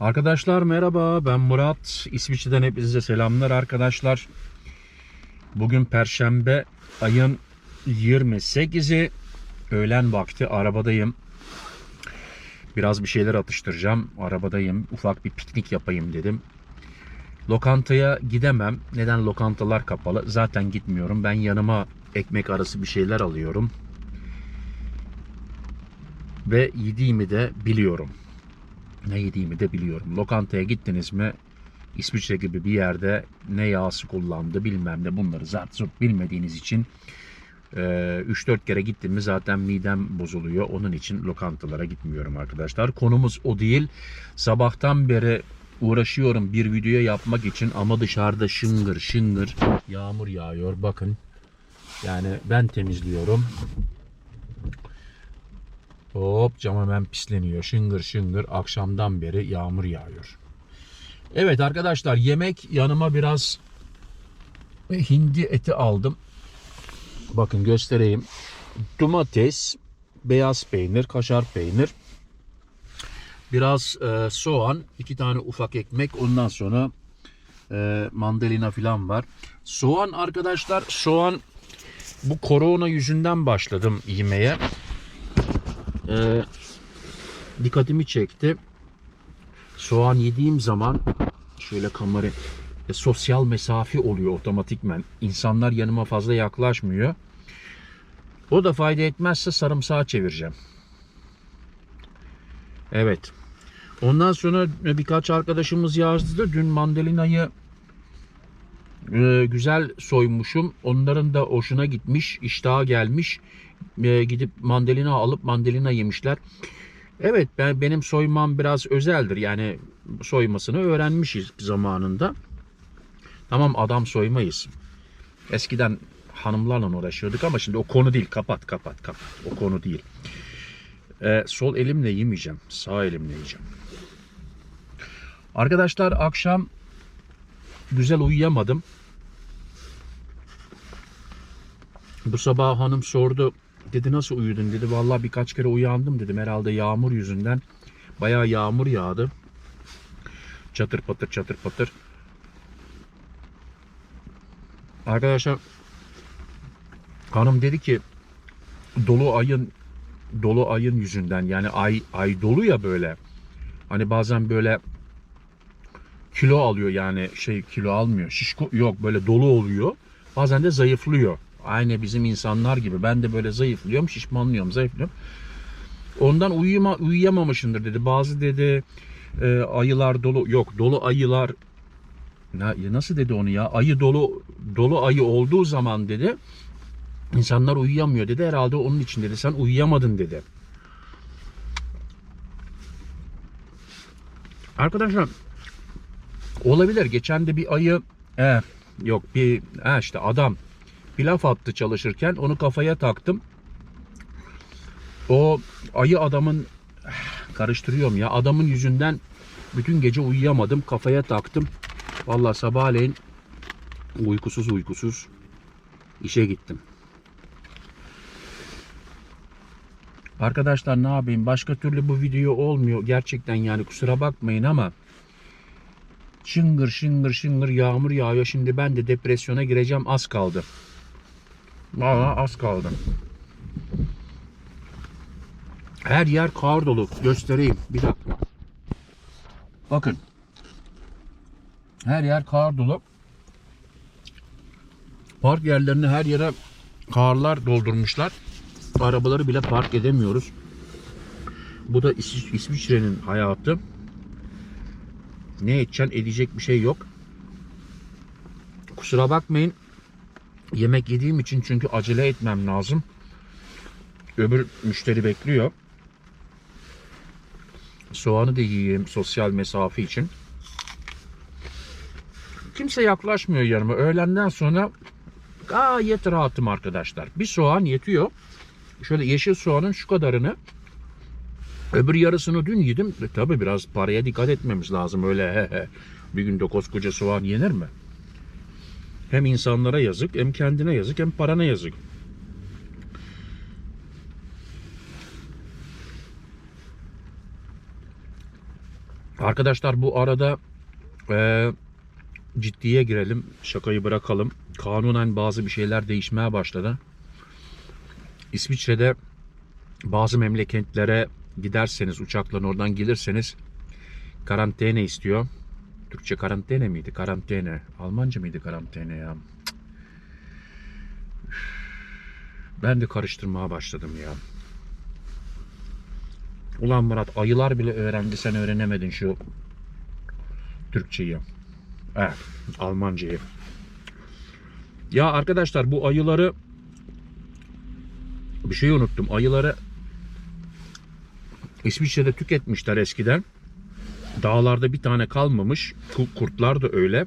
Arkadaşlar merhaba ben Murat. İsviçre'den hepinize selamlar arkadaşlar. Bugün Perşembe ayın 28'i öğlen vakti arabadayım. Biraz bir şeyler atıştıracağım. Arabadayım. Ufak bir piknik yapayım dedim. Lokantaya gidemem. Neden lokantalar kapalı? Zaten gitmiyorum. Ben yanıma ekmek arası bir şeyler alıyorum. Ve yediğimi de biliyorum ne yediğimi de biliyorum. Lokantaya gittiniz mi İsviçre gibi bir yerde ne yağsı kullandı bilmem ne bunları zart zurt bilmediğiniz için e, 3-4 kere gittim mi zaten midem bozuluyor. Onun için lokantalara gitmiyorum arkadaşlar. Konumuz o değil. Sabahtan beri uğraşıyorum bir video yapmak için ama dışarıda şıngır şıngır yağmur yağıyor. Bakın yani ben temizliyorum. Hop cam hemen pisleniyor. Şıngır şıngır akşamdan beri yağmur yağıyor. Evet arkadaşlar yemek yanıma biraz hindi eti aldım. Bakın göstereyim. Domates, beyaz peynir, kaşar peynir. Biraz e, soğan, iki tane ufak ekmek. Ondan sonra e, mandalina falan var. Soğan arkadaşlar, soğan bu korona yüzünden başladım yemeye e, dikkatimi çekti. Soğan yediğim zaman şöyle kamera e, sosyal mesafe oluyor otomatikmen. İnsanlar yanıma fazla yaklaşmıyor. O da fayda etmezse sarımsağı çevireceğim. Evet. Ondan sonra birkaç arkadaşımız yazdı. Dün mandalinayı e, güzel soymuşum. Onların da hoşuna gitmiş, iştaha gelmiş. E, gidip mandalina alıp mandalina yemişler. Evet ben benim soymam biraz özeldir. Yani soymasını öğrenmişiz zamanında. Tamam adam soymayız. Eskiden hanımlarla uğraşıyorduk ama şimdi o konu değil. Kapat kapat kapat. O konu değil. E, sol elimle yemeyeceğim. Sağ elimle yiyeceğim. Arkadaşlar akşam güzel uyuyamadım. Bu sabah hanım sordu. Dedi nasıl uyudun dedi. Vallahi birkaç kere uyandım dedim. Herhalde yağmur yüzünden. Bayağı yağmur yağdı. Çatır patır çatır patır. Arkadaşlar hanım dedi ki dolu ayın dolu ayın yüzünden yani ay ay dolu ya böyle. Hani bazen böyle kilo alıyor yani şey kilo almıyor. Şişko yok böyle dolu oluyor. Bazen de zayıflıyor. Aynı bizim insanlar gibi. Ben de böyle zayıflıyorum, şişmanlıyorum, zayıflıyorum. Ondan uyuyama, uyuyamamışındır dedi. Bazı dedi e, ayılar dolu yok dolu ayılar na- nasıl dedi onu ya? Ayı dolu dolu ayı olduğu zaman dedi insanlar uyuyamıyor dedi. Herhalde onun için dedi. Sen uyuyamadın dedi. Arkadaşlar olabilir. Geçen de bir ayı eh, yok bir eh işte adam bir laf attı çalışırken onu kafaya taktım. O ayı adamın karıştırıyorum ya adamın yüzünden bütün gece uyuyamadım kafaya taktım. Vallahi sabahleyin uykusuz uykusuz işe gittim. Arkadaşlar ne yapayım başka türlü bu video olmuyor gerçekten yani kusura bakmayın ama şıngır şıngır şıngır yağmur yağıyor şimdi ben de depresyona gireceğim az kaldı. Valla az kaldı. Her yer kar dolu. Göstereyim. Bir dakika. Bakın. Her yer kar dolu. Park yerlerini her yere karlar doldurmuşlar. Arabaları bile park edemiyoruz. Bu da İs- İsviçre'nin hayatı. Ne edeceksin edecek bir şey yok. Kusura bakmayın. Yemek yediğim için çünkü acele etmem lazım. Öbür müşteri bekliyor. Soğanı da yiyeyim sosyal mesafe için. Kimse yaklaşmıyor yanıma. Öğlenden sonra gayet rahatım arkadaşlar. Bir soğan yetiyor. Şöyle yeşil soğanın şu kadarını öbür yarısını dün yedim. E, tabii biraz paraya dikkat etmemiz lazım. Öyle he he. Bir günde koskoca soğan yenir mi? Hem insanlara yazık, hem kendine yazık, hem parana yazık. Arkadaşlar bu arada e, ciddiye girelim. Şakayı bırakalım. Kanunen bazı bir şeyler değişmeye başladı. İsviçre'de bazı memleketlere giderseniz uçakla oradan gelirseniz karantene istiyor. Türkçe karantene miydi? Karantene. Almanca mıydı karantene ya? Ben de karıştırmaya başladım ya. Ulan Murat ayılar bile öğrendi sen öğrenemedin şu Türkçeyi. Evet, Almancayı. Ya arkadaşlar bu ayıları bir şey unuttum. Ayıları İsviçre'de tüketmişler eskiden. Dağlarda bir tane kalmamış. Ku- Kurtlar da öyle.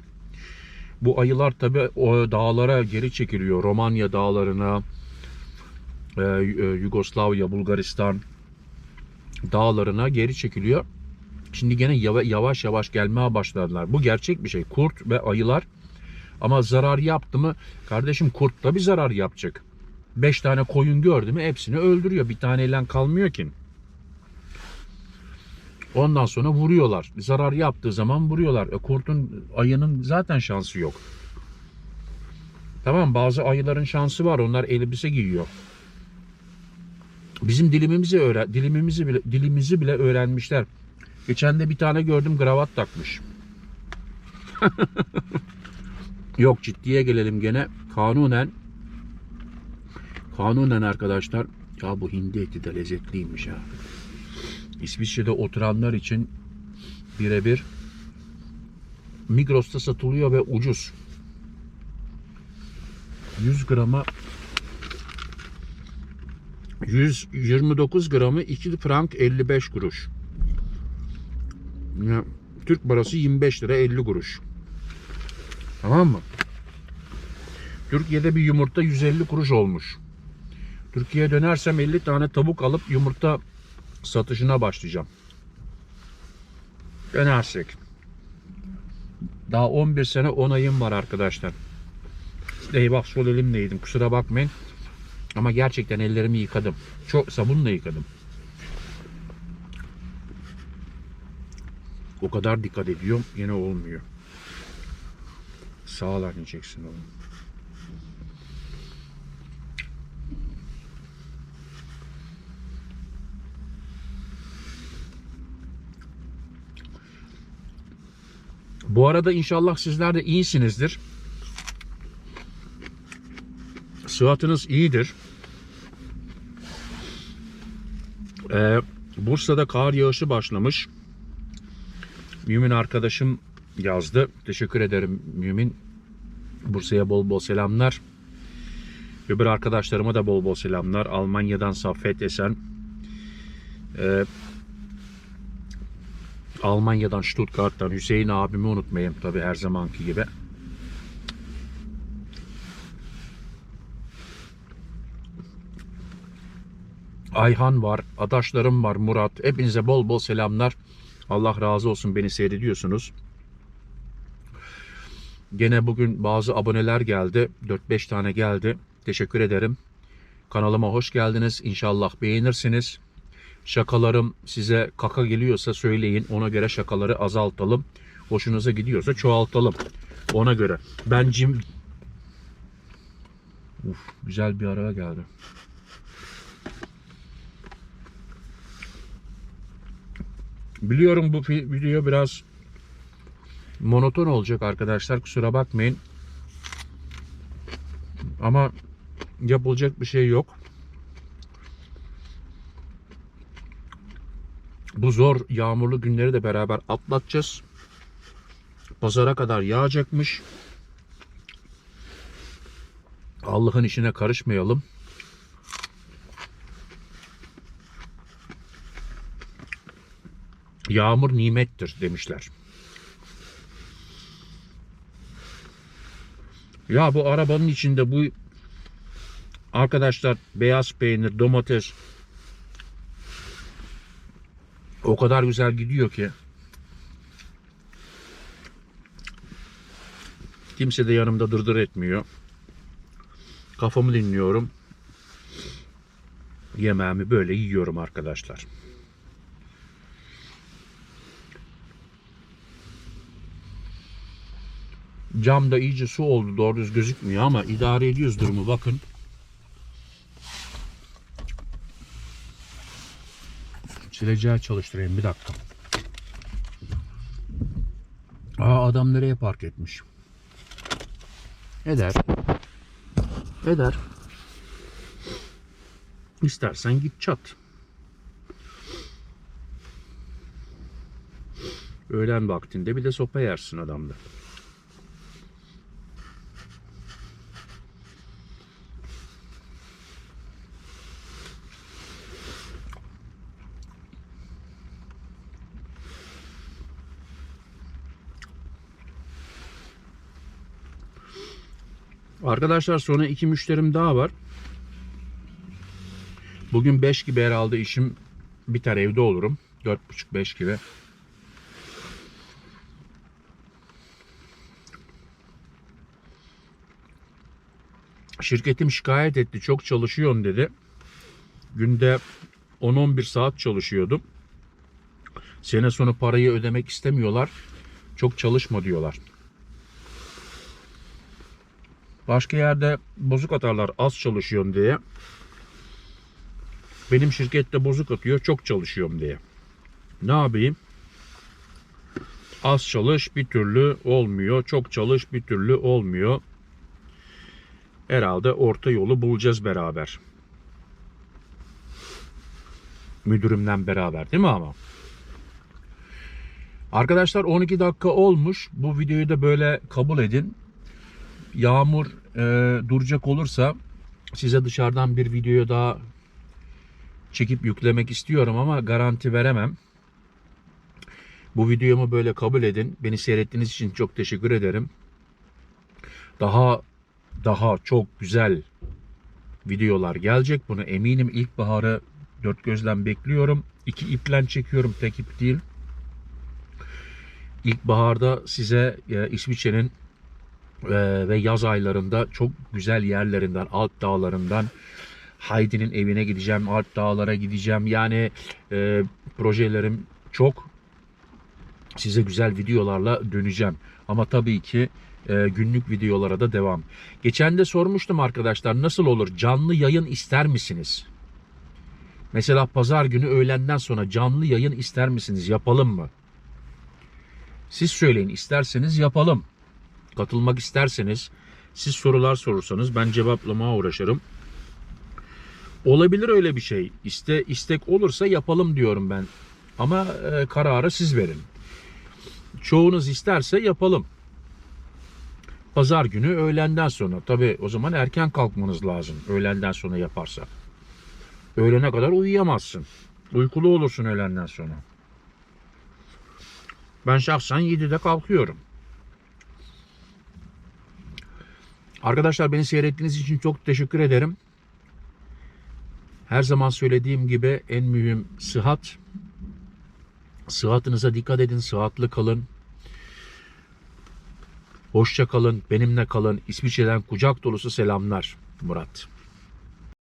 Bu ayılar tabi o dağlara geri çekiliyor. Romanya dağlarına, e, e, Yugoslavya, Bulgaristan dağlarına geri çekiliyor. Şimdi gene yava- yavaş yavaş gelmeye başladılar. Bu gerçek bir şey. Kurt ve ayılar ama zarar yaptı mı kardeşim kurt da bir zarar yapacak. 5 tane koyun gördü mü hepsini öldürüyor. Bir taneyle kalmıyor ki. Ondan sonra vuruyorlar. Zarar yaptığı zaman vuruyorlar. E, kurtun, ayının zaten şansı yok. Tamam bazı ayıların şansı var. Onlar elbise giyiyor. Bizim dilimimizi öğren, dilimimizi bile dilimizi bile öğrenmişler. Geçen de bir tane gördüm kravat takmış. Yok ciddiye gelelim gene. Kanunen kanunen arkadaşlar ya bu hindi eti de lezzetliymiş ha. İsviçre'de oturanlar için birebir Migros'ta satılıyor ve ucuz. 100 grama 129 gramı 2 frank 55 kuruş. Ya, Türk parası 25 lira 50 kuruş. Tamam mı? Türkiye'de bir yumurta 150 kuruş olmuş. Türkiye'ye dönersem 50 tane tavuk alıp yumurta satışına başlayacağım. Dönersek. Daha 11 sene 10 ayım var arkadaşlar. Eyvah sol elimleydim kusura bakmayın. Ama gerçekten ellerimi yıkadım. Çok sabunla yıkadım. O kadar dikkat ediyorum yine olmuyor. Sağlar yiyeceksin oğlum. Bu arada inşallah sizler de iyisinizdir. Sıhhatiniz iyidir. Ee, Bursa'da kar yağışı başlamış. Mümin arkadaşım yazdı. Teşekkür ederim Mümin. Bursa'ya bol bol selamlar. Öbür arkadaşlarıma da bol bol selamlar. Almanya'dan Saffet Esen. Ee, Almanya'dan Stuttgart'tan Hüseyin abimi unutmayayım tabi her zamanki gibi. Ayhan var, adaşlarım var, Murat. Hepinize bol bol selamlar. Allah razı olsun beni seyrediyorsunuz. Gene bugün bazı aboneler geldi. 4-5 tane geldi. Teşekkür ederim. Kanalıma hoş geldiniz. İnşallah beğenirsiniz. Şakalarım size kaka geliyorsa söyleyin. Ona göre şakaları azaltalım. Hoşunuza gidiyorsa çoğaltalım. Ona göre. Ben cim... Uf, güzel bir araba geldi. Biliyorum bu video biraz monoton olacak arkadaşlar. Kusura bakmayın. Ama yapılacak bir şey yok. Bu zor yağmurlu günleri de beraber atlatacağız. Pazara kadar yağacakmış. Allah'ın işine karışmayalım. Yağmur nimettir demişler. Ya bu arabanın içinde bu arkadaşlar beyaz peynir, domates o kadar güzel gidiyor ki. Kimse de yanımda dırdır etmiyor. Kafamı dinliyorum. Yemeğimi böyle yiyorum arkadaşlar. Cam da iyice su oldu. Doğru düz gözükmüyor ama idare ediyoruz durumu. Bakın. Sileceği çalıştırayım bir dakika. Aa adam nereye park etmiş? Eder. Eder. İstersen git çat. Öğlen vaktinde bir de sopa yersin adamda. Arkadaşlar sonra iki müşterim daha var. Bugün 5 gibi herhalde işim biter evde olurum. 4.30-5 gibi. Şirketim şikayet etti. Çok çalışıyorsun dedi. Günde 10-11 saat çalışıyordum. Sene sonu parayı ödemek istemiyorlar. Çok çalışma diyorlar. Başka yerde bozuk atarlar az çalışıyorum diye. Benim şirkette bozuk atıyor çok çalışıyorum diye. Ne yapayım? Az çalış bir türlü olmuyor. Çok çalış bir türlü olmuyor. Herhalde orta yolu bulacağız beraber. Müdürümden beraber değil mi ama? Arkadaşlar 12 dakika olmuş. Bu videoyu da böyle kabul edin. Yağmur e, duracak olursa size dışarıdan bir video daha çekip yüklemek istiyorum ama garanti veremem. Bu videomu böyle kabul edin. Beni seyrettiğiniz için çok teşekkür ederim. Daha daha çok güzel videolar gelecek. Bunu eminim ilkbaharı dört gözle bekliyorum. İki iple çekiyorum tek ip değil. İlkbaharda size e, İsviçre'nin e, ve yaz aylarında çok güzel yerlerinden, Alp dağlarından Heidi'nin evine gideceğim, Alp dağlara gideceğim. Yani e, projelerim çok. Size güzel videolarla döneceğim. Ama tabii ki e, günlük videolara da devam. Geçen de sormuştum arkadaşlar nasıl olur canlı yayın ister misiniz? Mesela pazar günü öğlenden sonra canlı yayın ister misiniz? Yapalım mı? Siz söyleyin isterseniz yapalım. Katılmak isterseniz siz sorular sorursanız ben cevaplamaya uğraşırım. Olabilir öyle bir şey. İste istek olursa yapalım diyorum ben. Ama e, kararı siz verin. Çoğunuz isterse yapalım. Pazar günü öğlenden sonra. Tabi o zaman erken kalkmanız lazım. Öğlenden sonra yaparsak. Öğlene kadar uyuyamazsın. Uykulu olursun öğlenden sonra. Ben şahsen 7'de kalkıyorum. Arkadaşlar beni seyrettiğiniz için çok teşekkür ederim. Her zaman söylediğim gibi en mühim sıhhat. Sıhhatınıza dikkat edin, sıhhatli kalın. Hoşça kalın, benimle kalın. İsviçre'den kucak dolusu selamlar Murat.